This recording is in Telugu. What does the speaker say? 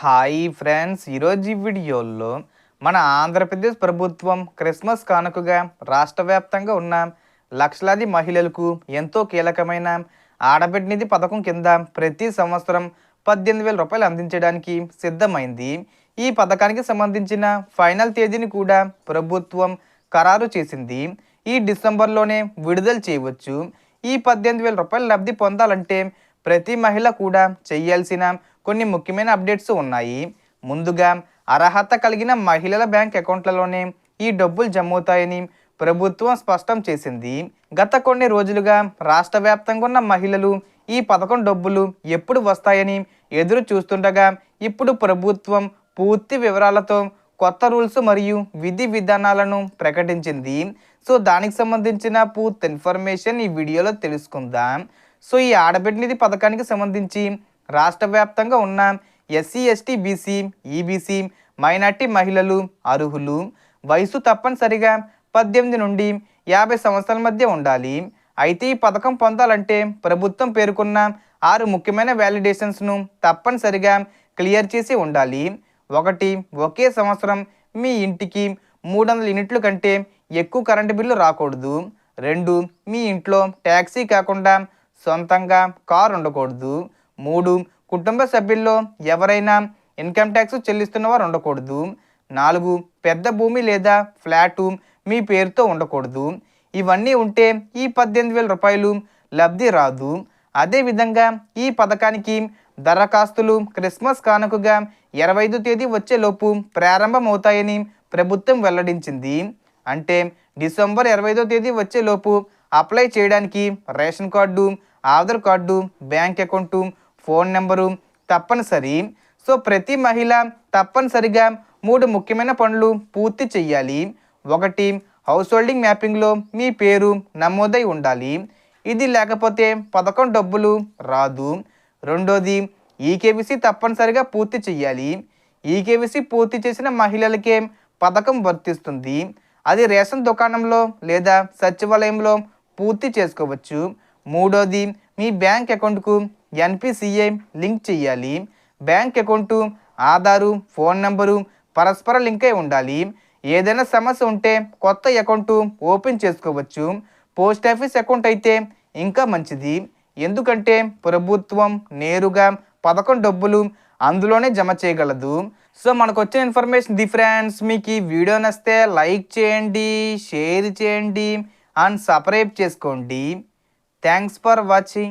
హాయ్ ఫ్రెండ్స్ ఈరోజు ఈ వీడియోలో మన ఆంధ్రప్రదేశ్ ప్రభుత్వం క్రిస్మస్ కానుకగా రాష్ట్ర వ్యాప్తంగా ఉన్న లక్షలాది మహిళలకు ఎంతో కీలకమైన ఆడబిడ్డ నిధి పథకం కింద ప్రతి సంవత్సరం పద్దెనిమిది వేల రూపాయలు అందించడానికి సిద్ధమైంది. ఈ పథకానికి సంబంధించిన ఫైనల్ తేదీని కూడా ప్రభుత్వం ఖరారు చేసింది. ఈ డిసెంబర్లోనే విడుదల చేయవచ్చు. ఈ పద్దెనిమిది వేల రూపాయల లబ్ధి పొందాలంటే ప్రతి మహిళ కూడా చేయాల్సిన కొన్ని ముఖ్యమైన అప్డేట్స్ ఉన్నాయి. ముందుగా అర్హత కలిగిన మహిళల బ్యాంక్ అకౌంట్లలోనే ఈ డబ్బులు జమవుతాయని ప్రభుత్వం స్పష్టం చేసింది. గత కొన్ని రోజులుగా రాష్ట్ర వ్యాప్తంగా ఉన్న మహిళలు ఈ పథకం డబ్బులు ఎప్పుడు వస్తాయని ఎదురు చూస్తుండగా ఇప్పుడు ప్రభుత్వం పూర్తి వివరాలతో కొత్త రూల్స్ మరియు విధి విధానాలను ప్రకటించింది. సో దానికి సంబంధించిన పూర్తి ఇన్ఫర్మేషన్ ఈ వీడియోలో తెలుసుకుందాం. సో ఈ ఆడబిడ్డ నిధి పథకానికి సంబంధించి రాష్ట్ర వ్యాప్తంగా ఉన్న SC ST BC EBC minority మహిళలు అర్హులు. వయసు తప్పనిసరిగా పద్దెనిమిది నుండి యాభై సంవత్సరాల మధ్య ఉండాలి. అయితే ఈ పథకం పొందాలంటే ప్రభుత్వం పేర్కొన్న ఆరు ముఖ్యమైన వ్యాలిడేషన్స్ను తప్పనిసరిగా క్లియర్ చేసి ఉండాలి. ఒకటి ఒకే సంవత్సరం మీ ఇంటికి మూడు వందల యూనిట్ల కంటే ఎక్కువ కరెంటు బిల్లు రాకూడదు. రెండు మీ ఇంట్లో ట్యాక్సీ కాకుండా సొంతంగా కారు ఉండకూడదు. మూడు. కుటుంబ సభ్యుల్లో ఎవరైనా ఇన్కమ్ ట్యాక్స్ చెల్లిస్తున్న వారు ఉండకూడదు. నాలుగు. పెద్ద భూమి లేదా ఫ్లాటు మీ పేరుతో ఉండకూడదు. ఇవన్నీ ఉంటే ఈ పద్దెనిమిది వేల రూపాయలు లబ్ధి రాదు. అదేవిధంగా ఈ పథకానికి దరఖాస్తులు క్రిస్మస్ కానుకగా ఇరవై ఐదు తేదీ వచ్చేలోపు ప్రారంభమవుతాయని ప్రభుత్వం వెల్లడించింది. అంటే డిసెంబర్ ఇరవై ఐదో తేదీ వచ్చేలోపు అప్లై చేయడానికి ration card Aadhaar card bank account phone number తప్పనిసరి. సో ప్రతి మహిళ తప్పనిసరిగా మూడు ముఖ్యమైన పనులు పూర్తి చేయాలి ఒకటి హౌస్ హోల్డింగ్ మ్యాపింగ్లో మీ పేరు నమోదై ఉండాలి. ఇది లేకపోతే పథకం డబ్బులు రాదు. రెండోది ఈకేబీసీ తప్పనిసరిగా పూర్తి చేయాలి ఈకేబీసీ పూర్తి చేసిన మహిళలకే పథకం వర్తిస్తుంది. అది రేషన్ దుకాణంలో లేదా సచివాలయంలో పూర్తి చేసుకోవచ్చు. మూడోది మీ బ్యాంక్ అకౌంట్కు ఎన్పిసిఐ లింక్ చేయాలి. Bank account Aadhaar phone number పరస్పర లింక్ అయి ఉండాలి. ఏదైనా సమస్య ఉంటే కొత్త అకౌంటు ఓపెన్ చేసుకోవచ్చు. పోస్ట్ ఆఫీస్ అకౌంట్ అయితే ఇంకా మంచిది. ఎందుకంటే ప్రభుత్వం నేరుగా పథకం డబ్బులు అందులోనే జమ చేయగలదు. సో మనకు వచ్చిన ఇన్ఫర్మేషన్ ది ఫ్రెండ్స్ మీకు ఈ వీడియో నస్తే లైక్ చేయండి షేర్ చేయండి అండ్ సబ్స్క్రైబ్ చేసుకోండి. Thanks for watching.